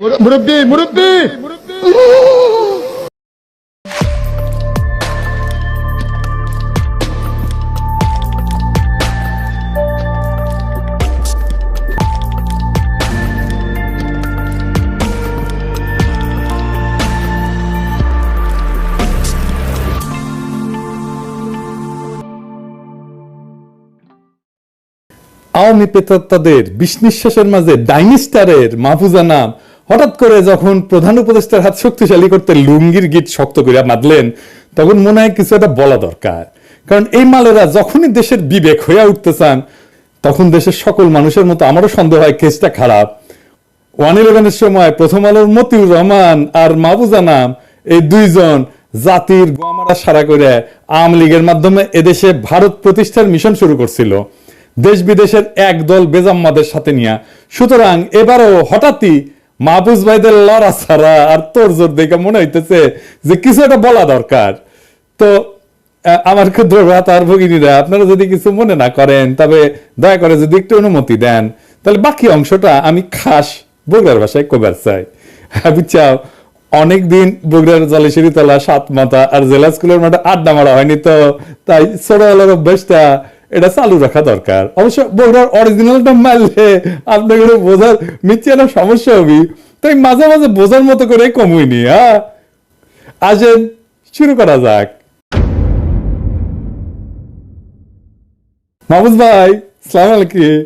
মুরব্বী মুরব্বী! আওয়ামী পেতাত্তাদের বিষ নিঃশ্বাসের মাঝে ডাইনিস্টারের মাহফুজা নাম হঠাৎ করে যখন প্রধান উপদেষ্টার হাত শক্তিশালী করতে লুঙ্গির গিট শক্ত করে বাঁধলেন, তখন মনে হয় কিছু একটা বলা দরকার। কারণ এই মালেরা যখনই দেশের বিবেক হয়ে উঠতে চান, তখন দেশের সকল মানুষের মতো আমারও সন্দেহ হয় কেসটা খারাপ। ওয়ান ইলেভেনের সময় প্রথম আলোর মতিউর রহমান আর মাহবুজা নাম এই দুইজন জাতির গোয়ামারা সারা করে আওয়ামী লীগের মাধ্যমে এদেশে ভারত প্রতিষ্ঠার মিশন শুরু করছিল। দেশ বিদেশের এক দল বেজাম্মাদের সাথে নিয়ে। সুতরাং এবারও হঠাৎই মাহবুজ ভাইদের লড়া ছাড়া আর তোর জোর দেখে মনে হইতেছে যে কিছু একটা বলা দরকার। তো আমার ক্ষুদ্র ভ্রাতা আর ভগিনীরা আপনারা যদি কিছু মনে না করেন তবে দয়া করে যদি একটু অনুমতি দেন তাহলে বাকি অংশটা আমি খাস বগুড়ার ভাষায় কবার চাই। হ্যাঁ, বুঝছাও অনেকদিন বগুড়ার জলেশ্বরী তলা সাত মাথা আর জেলা স্কুলের মাঠে আড্ডা মারা হয়নি তো তাই ছোটবেলার অভ্যাসটা এটা চালু রাখা দরকার। অবশ্য বগুড়ার অরিজিনালটা মারলে আপনাদের বোঝার মিথ্যে একটা সমস্যা হবে। তাই মাঝে মাঝে বোঝার মতো করে কমুইনি হ্যাঁ আসেন, শুরু করা যাক। মাহবুজ ভাই, সালাম আলাইকুম।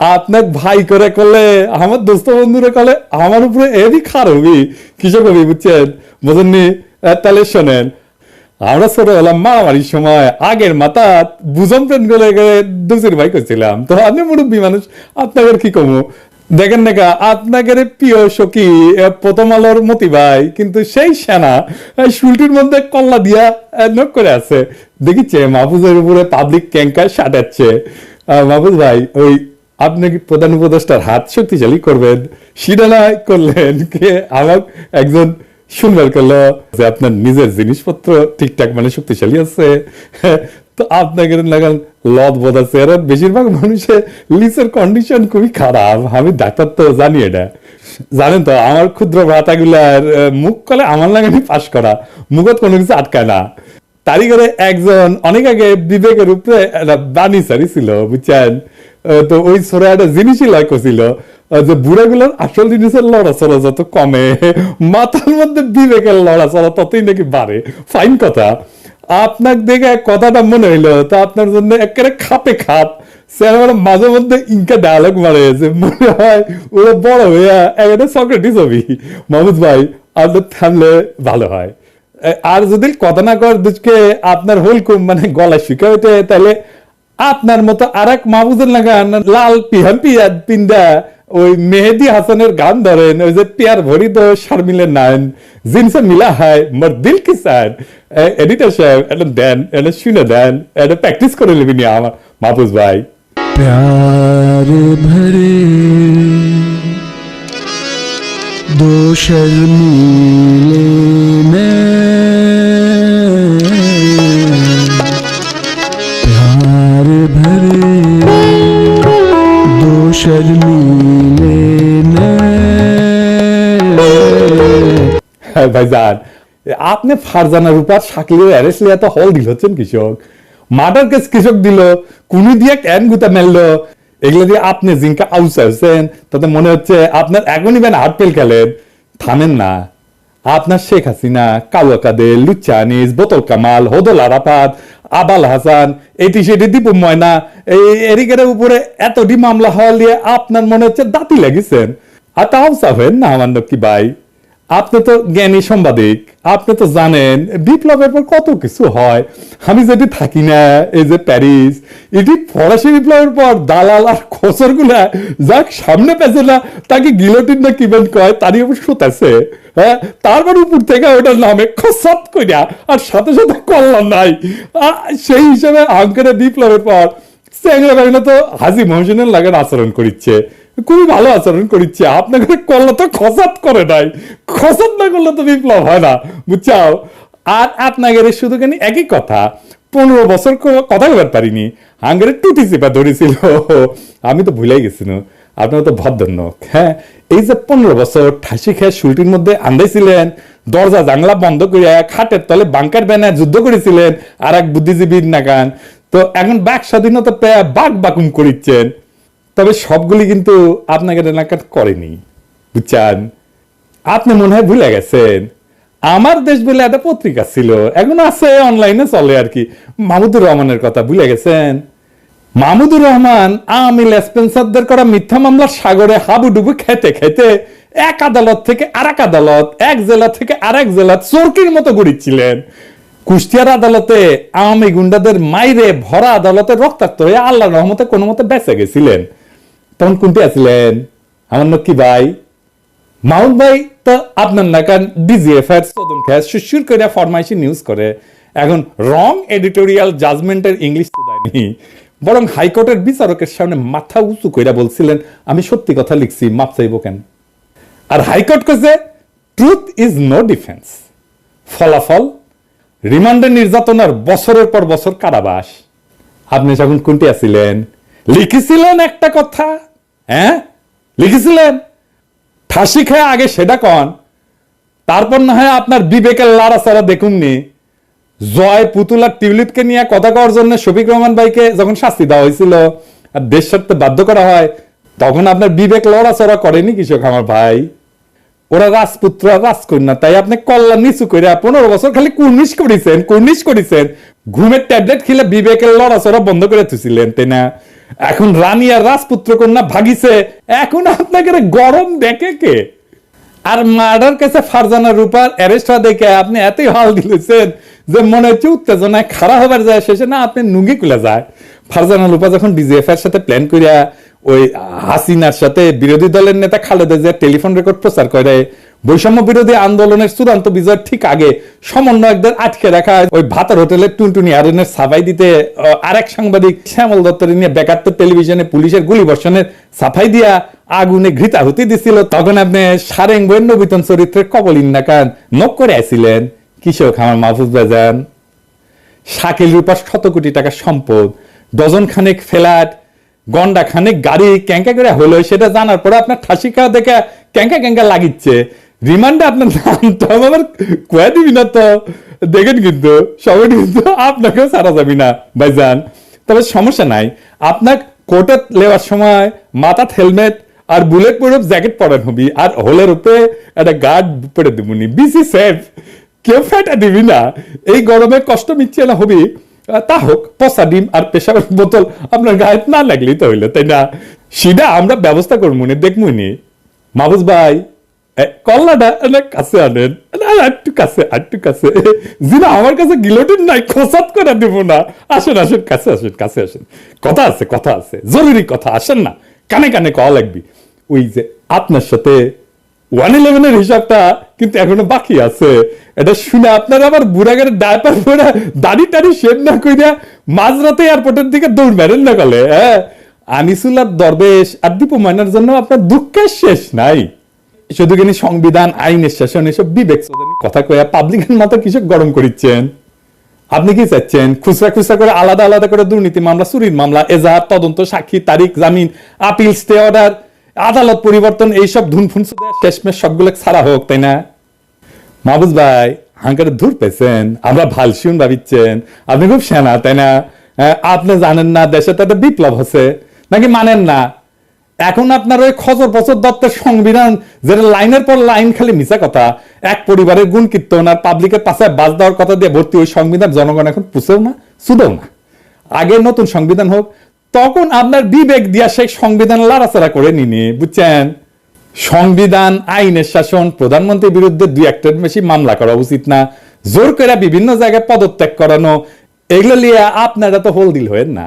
আপনার ভাই করে করলে আমার দোস্ত বন্ধুরা করলে আমার উপরে খার হবি। কিসব হবি বুঝছেন? বোঝেননি? তাহলে শোনেন। আমরা ছোট হলাম মারামারির সময়, আগের মাথা করে দুসির ভাই করছিলাম। তো মুরব্বী মানুষ, আপনাদের কি দেখেন না আপনাদের প্রিয় প্রথম আলোর মতি ভাই, কিন্তু সেই সেনা শুলটির মধ্যে কল্লা দিয়া নক করে আছে। দেখিছে মাহফুজের উপরে পাবলিক ক্যাঙ্কার সাটাচ্ছে মাহফুজ ভাই, ওই আপনি কি প্রধান উপদেষ্টার হাত শক্তিশালী করবেন? সেটা করলেন কে? আমার একজন শুনবার করল যে আপনার নিজের জিনিসপত্র ঠিকঠাক মানে শক্তিশালী আছে। তো আপনাকে লাগান লদ বোধ আছে। আর বেশিরভাগ মানুষের লিসের কন্ডিশন খুবই খারাপ। আমি ডাক্তার তো জানি এটা। জানেন তো আমার ক্ষুদ্র ভাতাগুলার আহ, মুখ কলে আমার লাগানি পাশ করা। মুখত কোনো কিছু আটকায় না। তারই করে একজন অনেক আগে বিবেকের উপরে বাণী সারি ছিল বুঝছেন? তো ওই ছোড়া একটা জিনিসই লয় করছিল। আহ, যে বুড়াগুলোর আসল জিনিসের লড়াচড়া যত কমে মাথার মধ্যে বিবেকের লড়াচড়া ততই নাকি বাড়ে। ফাইন কথা। আপনার দেখে কথাটা মনে হইল তা আপনার জন্য একেবারে খাপে খাপ। মাঝে মধ্যে ইনকা ডায়ালগ মারে মনে হয় ওরা বড় হইয়া একটা সক্রেটিস হবি ভাই আপনার থামলে ভালো হয়। আর যদি কথা না কর দুজকে আপনার হলকুম মানে গলা শিখা হইতে তাহলে আপনার মতো আর এক মাহবুজের নাগান লাল পিহাম পিয়া পিন্দা, ওই মেহেদি হাসানের গান ধরেন, ওই যে পিয়ার ভরি তো শারমিলে নাইন, জিনসে মিলা হয়, মোর দিল কি স্যার এডিটার সাহেব, এটা দেন, এটা শুনে দেন, এটা প্র্যাকটিস করে নেবি নি আমার মাহবুজ ভাই। প্যার ভরে ভাইজান আপনি ফারজানা রূপার শাকিলের অ্যারেস্ট লিয়া তো হল দিল, হচ্ছেন কৃষক। মার্ডার কেস কৃষক দিল, কুনি দিয়ে ক্যান গুতা মেললো। এগুলো দিয়ে আপনি জিঙ্কা আউস হচ্ছেন তাতে মনে হচ্ছে আপনার এখনই বেন হার্টপেল খেলেন থামেন না। আপনার শেখ হাসিনা কাউয়া কাদের লুচ্চানিস বোতল কামাল, হদল আরাফাত, আবাল হাসান, এটি সেটি দীপু ময়না, এই এরিকের উপরে এতটি মামলা হওয়া দিয়ে আপনার মনে হচ্ছে দাঁতি লাগিছেন। আর তাও চাবেন না আমার কি ভাই? আপনি তো জ্ঞানী সাংবাদিক, আপনি তো জানেন বিপ্লবের পর কত কিছু হয়। আমি যদি থাকি না, এই যে প্যারিস, এটি ফরাসি বিপ্লবের পর দালাল আর খসরগুলা, যাক সামনে পেছে না, তাকে গিলোটিন না কিবেন কয়, তারই উপর সুতাছে হ্যাঁ তারপর উপর থেকে ওটার নামে খসাত কইরা, আর সাথে সাথে কল্যাণ নাই। সেই হিসাবে আঙ্কের বিপ্লবের পর স্যাংরা বাংলা তো হাজি মহসিনের আচরণ করিচ্ছে। খুবই ভালো আচরণ করিচ্ছে। আপনাকে করলে তো খসাত করে নাই। খসাত না করলে তো বিপ্লব হয় না। বুঝছাও? আর শুধু কেন একই কথা। পনেরো বছর কথা পারিনি। হাঙ্গের টুটি ধরেছিল। আমি তো ভুলে গেছিল আপনারা তো ভদ্রনোক হ্যাঁ? এই যে পনেরো বছর ঠাসি খেয়ে শুলটির মধ্যে আন্দাইছিলেন দরজা জানলা বন্ধ করে খাটের তলে বাংকার ব্যানার যুদ্ধ করেছিলেন, আর এক বুদ্ধিজীবীর নাগান। তো এখন বাক স্বাধীনতা পেয়ে বাক বাকুম করিচ্ছেন। তবে সবগুলি কিন্তু আপনাকে নাকাট করেনি। বুঝছেন? আপনি মনে হয় ভুলে গেছেন। আমার দেশ বলে একটা পত্রিকা ছিল, এখন আছে অনলাইনে চলে আর কি। মাহমুদুর রহমানের কথা ভুলে গেছেন? মাহমুদুর রহমান আমি লেসপেন্সারদের করা মিথ্যা মামলার সাগরে হাবুডুবু খেতে খেতে এক আদালত থেকে আর আদালত, এক জেলা থেকে আর এক জেলা চোরকির মতো ঘুরিচ্ছিলেন। কুষ্টিয়ার আদালতে আওয়ামী গুন্ডাদের মাইরে ভরা আদালতে রক্তাক্ত হয়ে আল্লাহ রহমতে কোনো মতে বেঁচে গেছিলেন। তখন কোনটি আছিলেন? আমার নক্কি ভাই? মাউন্ট ভাই, তো আপনার নাকান ডিজিএফ এর সদন খেয়ে সুশুর করে ফরমাইশি নিউজ করে। এখন রং এডিটোরিয়াল জাজমেন্টের ইংলিশ তো দেয়নি। বরং হাইকোর্টের বিচারকের সামনে মাথা উঁচু কইরা বলছিলেন, আমি সত্যি কথা লিখছি, মাপ চাইব কেন? আর হাইকোর্ট কেছে ট্রুথ ইজ নো ডিফেন্স ফলাফল রিমান্ডে নির্যাতনার বছরের পর বছর কারাবাস। আপনি যখন কোনটি আছিলেন? লিখেছিলেন একটা কথা? হ্যাঁ? লিখেছিলেন? ঠাসি খায় আগে সেটা কন। তারপর না হয় আপনার বিবেকের লাড়াচাড়া দেখুননি জয় পুতুলার টিউলিপকে নিয়ে কথা কওয়ার জন্য শফিক রহমান ভাইকে যখন শাস্তি দেওয়া হয়েছিল আর দেশ বাধ্য করা হয়, তখন আপনার বিবেক লড়াচড়া করেনি কৃষক আমার ভাই। ওরা রাজপুত্র রাজকন্যা তাই আপনি কল্যাণ নিচু করে পনেরো বছর খালি কুর্নিশ করেছেন কুর্নিশ করেছেন। ঘুমের ট্যাবলেট খেলে বিবেকের লড়াচড়া বন্ধ করে তুছিলেন তাই না? এখন রানী আর রাজপুত্র কন্যা ভাগিছে, এখন আপনাকে গরম দেখে কে? আর মার্ডার কেসে ফারজানা রূপার অ্যারেস্ট হওয়া দেখে আপনি এতই হাল দিলেছেন যে মনে হচ্ছে উত্তেজনায় খারাপ হবার যায়, শেষে না আপনি নুঙ্গি খুলে যায়। ফারজানা রূপা যখন ডিজিএফ এর সাথে প্ল্যান করিয়া ওই হাসিনার সাথে বিরোধী দলের নেতা খালেদা জিয়া টেলিফোন রেকর্ড প্রচার করে। বৈষম্য বিরোধী আন্দোলনের চূড়ান্ত বিজয়ের ঠিক আগে সমন্বয়কদের আটকে রাখা ওই ভাতার হোটেলের টুনটুনি আরনের সাফাই দিতে আরেক সাংবাদিক শ্যামল দত্তর নিয়ে বেকাত্তর টেলিভিশনে পুলিশের গুলি বর্ষণের সাফাই দিয়া আগুনে ঘৃতাহুতি দিছিল। তখন আপনি সারেং বইয়ের নবীতন চরিত্রের কবলিন নাকান নক করে আসিলেন কৃষক আমার মাহফুজ বাজান শাকিল রূপার শত কোটি টাকার সম্পদ, ডজন খানেক ফ্ল্যাট গন্ডা খানেক গাড়ি ক্যাঙ্কা করে হলো, সেটা জানার পরে আপনার ঠাসি খাওয়া দেখে ক্যাঙ্কা ক্যাঙ্কা লাগিচ্ছে। রিমান্ডে আপনার নামটা আমার কয়ে দিবি না তো? দেখেন কিন্তু সবাই কিন্তু আপনাকেও সারা যাবি না, ভাইজান। তবে সমস্যা নাই, আপনার কোর্টে নেওয়ার সময় মাথাত হেলমেট আর বুলেট প্রুফ জ্যাকেট পরান হবি, আর হোলের উপরে একটা গার্ড পরে দিবনি। বিসি সেফ, কেউ ফেটে দিবি না। এই গরমে কষ্ট মিচ্ছে না হবি। তা হোক, পচা ডিম আর পেশাবের বোতল আপনার গায়ে না লাগলেই তো হইল, তাই না? সেটা আমরা ব্যবস্থা করব নি, দেখব নি। মাহবুজ ভাই কল্লাটা কাছে আনেন। একটু কাছে একটু কাছে। জিনা, আমার কাছে গিলোটিন নাই, খোসাত করে দেব না। আসেন আসেন, কাছে আসেন কাছে আসেন। কথা আছে কথা আছে, জরুরি কথা, আসেন না। কানে কানে কওয়া লাগবি। ওই যে, আপনার সাথে ওয়ান ইলেভেনের হিসাবটা কিন্তু এখনও বাকি আছে। এটা শুনে আপনার আবার বুড়াগারে ডাইপার পরে দাড়ি টাড়ি শেভ না কইরা মাঝরাতে এয়ারপোর্টের দিকে দৌড় মেরেন না কলে হ্যাঁ? আনিসুল্লাহ দরবেশ আর দীপু মাইনার জন্য আপনার দুঃখের শেষ নাই। শুধু কিনি সংবিধান আইনের শাসন এসব বিবেক কথা কয়া পাবলিকের মাথা কিছু গরম করিচ্ছেন? আপনি কি চাচ্ছেন? খুচরা খুচরা করে আলাদা আলাদা করে দুর্নীতি মামলা, চুরির মামলা, এজাহার, তদন্ত, সাক্ষী, তারিখ, জামিন আপিল স্টে অর্ডার আদালত পরিবর্তন এইসব ধুনফুন শেষমেশ সবগুলো ছাড়া হোক তাই না? মাহবুজ ভাই হাঙ্কারে দূর পেয়েছেন আমরা ভালো শুন ভাবিচ্ছেন আপনি খুব সেনা তাই না? হ্যাঁ, আপনি জানেন না দেশে তো একটা বিপ্লব হচ্ছে নাকি মানেন না? এখন আপনার ওই খজর পচর দত্তের সংবিধান যেটা লাইনের পর লাইন খালি মিশা কথা এক পরিবারের গুণ কীর্তন আর পাবলিকের পাশে বাস দেওয়ার কথা দিয়ে ভর্তি ওই সংবিধান জনগণ এখন পুষেও না শুধেও না। আগে নতুন সংবিধান হোক তখন আপনার বিবেক দিয়া সেই সংবিধান লাড়াচাড়া করে নিনি, বুঝছেন? সংবিধান, আইনের শাসন, প্রধানমন্ত্রীর বিরুদ্ধে দুই একটার বেশি মামলা করা উচিত না। জোর করে বিভিন্ন জায়গায় পদত্যাগ করানো, এগুলো নিয়ে আপনারা তো হোল দিল হয়েন না।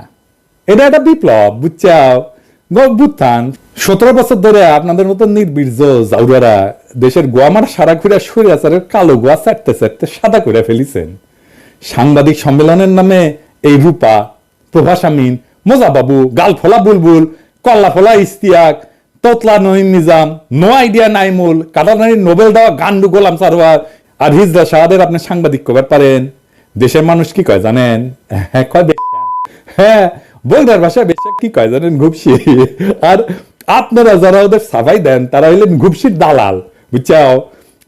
এটা একটা বিপ্লব, বুঝছাও? বুত্থান সতেরো বছর ধরে আপনাদের মতো নির্বীর্য জাউরারা দেশের গোয়ামার সারা ঘুরে সরিয়াচারের কালো গোয়া চাটতে চাটতে সাদা করে ফেলিছেন। সাংবাদিক সম্মেলনের নামে এই রূপা প্রভাসামিন মোজাবাবু গালফোলা বুলবুল কল্লাফোলা ইস্তিয়াক, তোতলা নহিম নিজাম নো আইডিয়া নাইমুল কাটানারি নোবেল দেওয়া গান্ডু গোলাম সারোয়ার আর হিজরা শাহাদের আপনি সাংবাদিক কবার পারেন। দেশের মানুষ কি কয় জানেন? হ্যাঁ কয়। হ্যাঁ বলদার ভাষায় বেশা কি কয় জানেন ঘুপসি? আর আপনারা যারা ওদের সাবাই দেন, তারা হইলেন ঘুপসির দালাল, বুঝছাও?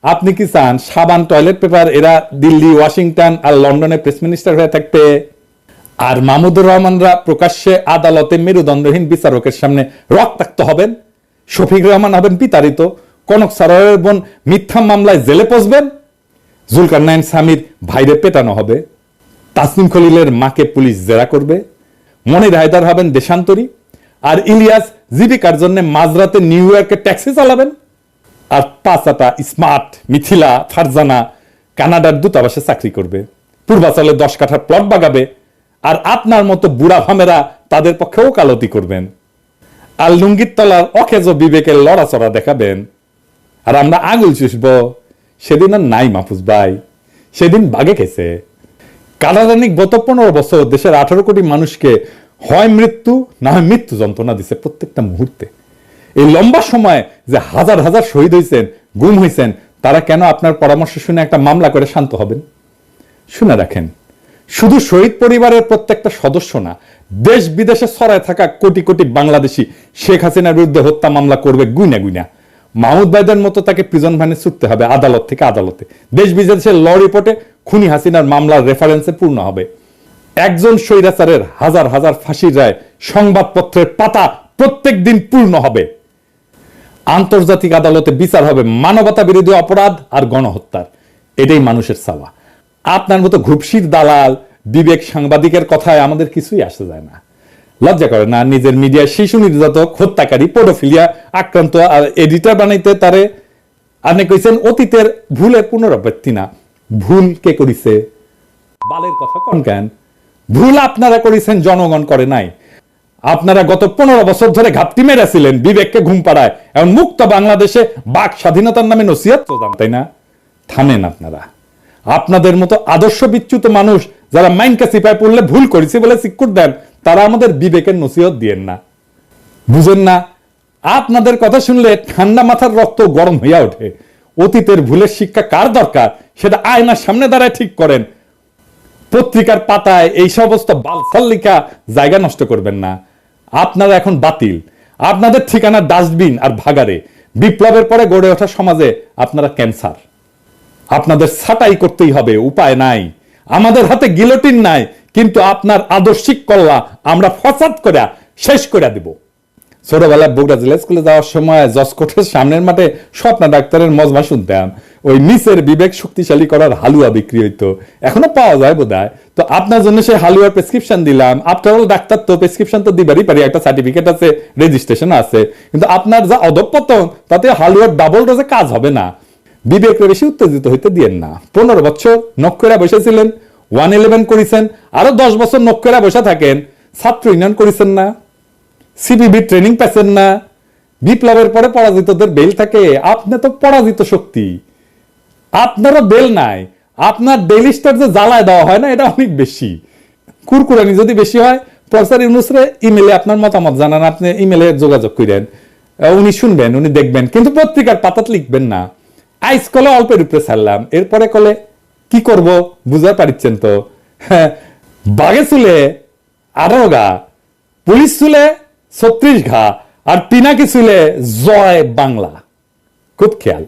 আপনি কি চান? সাবান টয়লেট পেপার এরা দিল্লি, ওয়াশিংটন আর লন্ডনে প্রেস মিনিস্টার হয়ে থাকবে? আর মাহমুদুর রহমানরা প্রকাশ্যে আদালতে মেরুদণ্ডহীন বিচারকের সামনে রক্তাক্ত হবেন। শফিক রহমান হবেন বিতাড়িত। কনক সারয়ের বোন মিথ্যা মামলায় জেলে পচবেন। জুলকার নাইন স্বামীর ভাইরে পেটানো হবে। তাসনিম খলিলের মাকে পুলিশ জেরা করবে। মনির হায়দার হবেন দেশান্তরী। আর ইলিয়াস জীবিকার জন্য মাঝরাতে নিউ ইয়র্কে ট্যাক্সি চালাবেন। আর পাঁচাটা স্মার্ট মিথিলা ফারজানা কানাডার দূতাবাসে চাকরি করবে। পূর্বাচলে দশ কাঠার প্লট বাগাবে। আর আপনার মতো বুড়া ভামেরা তাদের পক্ষে ওকালতি করবেন। আর লুঙ্গির তলার অখেজ বিবেকের লড়াচড়া দেখাবেন। আর আমরা আঙুল চুষব, সেদিন আর নাই মাহফুজ ভাই, সেদিন বাগে খেছে। কারাদানিক গত পনেরো বছর দেশের আঠারো কোটি মানুষকে হয় মৃত্যু, না হয় মৃত্যু যন্ত্রণা দিছে প্রত্যেকটা মুহূর্তে। এই লম্বা সময় যে হাজার হাজার শহীদ হয়েছেন গুম হয়েছেন তারা কেন আপনার পরামর্শ শুনে একটা মামলা করে শান্ত হবেন? শুনে রাখেন। শুধু শহীদ পরিবারের প্রত্যেকটা সদস্য না, দেশ বিদেশে ছড়ায় থাকা কোটি কোটি বাংলাদেশি শেখ হাসিনার বিরুদ্ধে হত্যা মামলা করবে গুইনা গুইনা। মাহমুদ ভাইদের মতো তাকে প্রিজন ভ্যানে ছুটতে হবে, আদালত থেকে আদালতে। দেশ বিদেশের ল রিপোর্টে খুনি হাসিনার মামলার রেফারেন্সে পূর্ণ হবে। একজন স্বৈরাচারের হাজার হাজার ফাঁসির রায় সংবাদপত্রের পাতা প্রত্যেক দিন পূর্ণ হবে। আন্তর্জাতিক আদালতে বিচার হবে মানবতা বিরোধী অপরাধ আর গণহত্যার। এটাই মানুষের চাওয়া। আপনার মতো ঘুপসির দালাল, বিবেক সাংবাদিকের কথায় আমাদের কিছুই আসে যায় না। লজ্জা করে না, নিজের মিডিয়া শিশু নির্যাতক, হত্যাকারী, পোডোফিলিয়া, আক্রান্ত আর এডিটর বানাইতে তারে আপনি কইছেন অতীতের ভুলের পুনরাবৃত্তি না। ভুল কে করিছে? বালের কথা কন কেন? ভুল আপনারা করেছেন, জনগণ করে নাই। আপনারা গত পনেরো বছর ধরে ঘাপটি মেরেছিলেন বিবেককে ঘুম পাড়ায়। এখন মুক্ত বাংলাদেশে বাক স্বাধীনতার নামে নসিহত প্রদান, তাই না? থামেন আপনারা। আপনাদের মতো আদর্শ বিচ্যুত মানুষ যারা মাইনকা সিপায় পড়লে ভুল করেছে বলে সিকুর দেন, তারা আমাদের বিবেকের নসিহত দিয়েন না। বুঝেন না, আপনাদের কথা শুনলে ঠান্ডা মাথার রক্ত গরম হইয়া ওঠে। অতীতের ভুলের শিক্ষা কার দরকার? সেটা আয়নার সামনে দাঁড়ায় ঠিক করেন। পত্রিকার পাতায় এই সমস্ত বালফল্লিকা জায়গা নষ্ট করবেন না। আপনারা এখন বাতিল। আপনাদের ঠিকানা ডাস্টবিন আর ভাগারে বিপ্লবের পরে গড়ে ওঠা সমাজে আপনারা ক্যান্সার। আপনাদের ছাটাই করতেই হবে, উপায় নাই। আমাদের হাতে গিলোটিন নাই, কিন্তু আপনার আদর্শিক কল্লা আমরা ফসাদ করে শেষ করে দিব। ছোটবেলায় বগুড়া জেলা স্কুলে যাওয়ার সময় জসকোটের সামনের মাঠে স্বপ্ন ডাক্তারের মজমা শুনতাম। ওই নিচের বিবেক শক্তিশালী করার হালুয়া বিক্রি হইতো। এখনও পাওয়া যায় বোধ তো আপনার জন্য সেই হালুয়ার প্রেসক্রিপশন দিলাম। আফটার অল ডাক্তার তো প্রেসক্রিপশন তো দিবারই পারি, একটা সার্টিফিকেট আছে রেজিস্ট্রেশন আছে। কিন্তু আপনার যা অধপতন, তাতে হালুয়ার ডাবল ডোজে কাজ হবে না। বিবেককে বেশি উত্তেজিত হইতে দিয়েন না। পনেরো বছর নক্ষরা বসেছিলেন ওয়ান ইলেভেন করেছেন, আরও দশ বছর নক্ষরা বসে থাকেন, ছাত্র ইউনিয়ন করেছেন না সিপিবি ট্রেনিং পেছেন না, বিপ্লবের পরে পরাজিতদের বেল থাকে, আপনি তো পরাজিত শক্তি। আপনারও বেল নাই, আপনার ডেইলি স্টার যে জ্বালায় দেওয়া হয় না, এটা অনেক বেশি। কুরকুরানি যদি বেশি হয়, প্রফেসর ইউনুসরে ইমেলে আপনার মতামত জানান, আপনি ইমেলে যোগাযোগ করেন। উনি শুনবেন, উনি দেখবেন, কিন্তু পত্রিকার পাতাত লিখবেন না। আইস কলে অল্পের উপরে ছাড়লাম। এরপরে কলে কি করব? বুঝা পারিচ্ছেন তো? হ্যাঁ, বাঘে চুলে আঠারো গা পুলিশ চুলে ছত্রিশ ঘা আর পিনাকি চুলে জয় বাংলা। খুব খেয়াল।